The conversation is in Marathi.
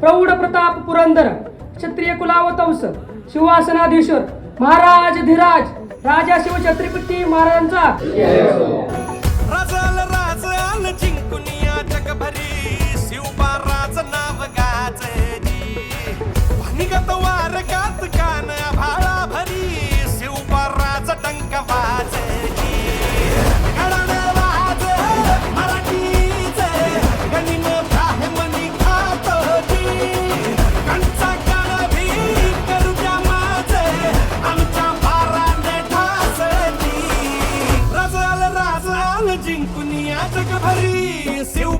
प्रौढ प्रताप पुरंदर क्षत्रिय कुलावतंस शिवासनाधीश्वर महाराज धीराज राजा शिव छत्रपती महाराजांचा. जगभरी शिवबाराच नाव गाजे वार का दुनिया जगभरी शिव